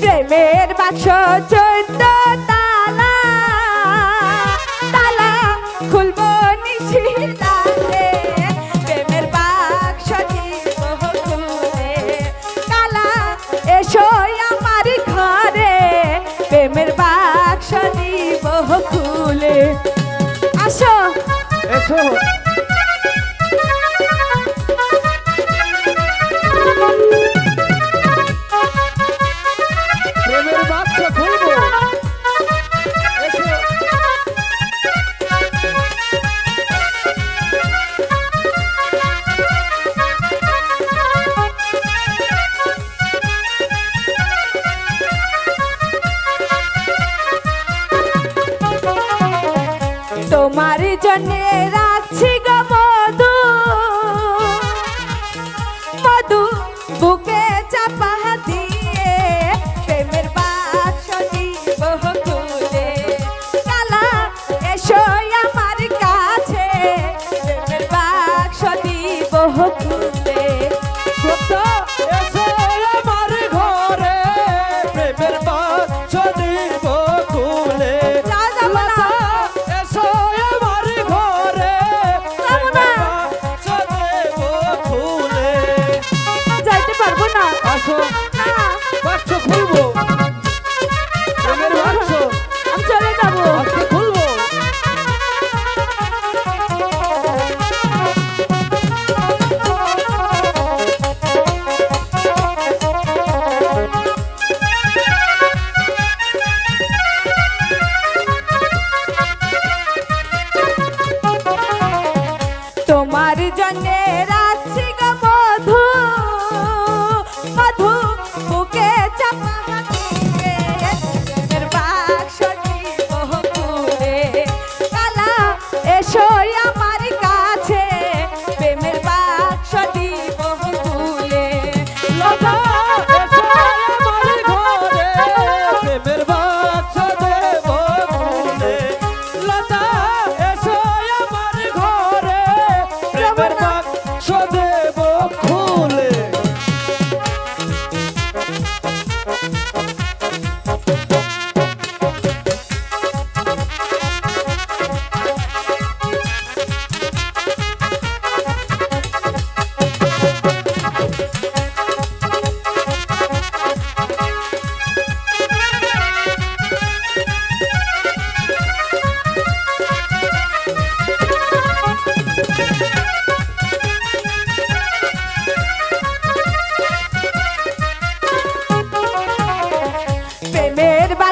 প্রেমের বাক্স চৈত্য এসো আমার ঘরে প্রেমের বাক্স দিব খুলে আসো। এসো। প্রেমের বাক্স খুলে। তোমার জন্যে রাখছি গো মধু। মধু বুকে চাপা দিয়ে প্রেমের বাক্স দিব কালা, এসো আমার কাছে, প্রেমের বাক্স দিব 어?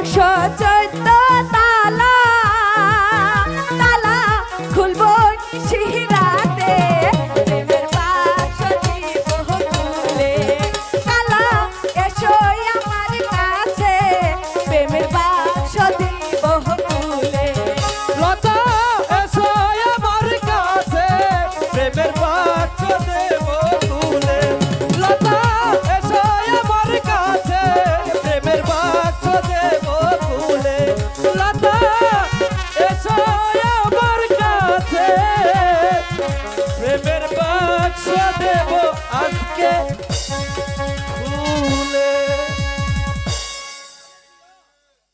একশো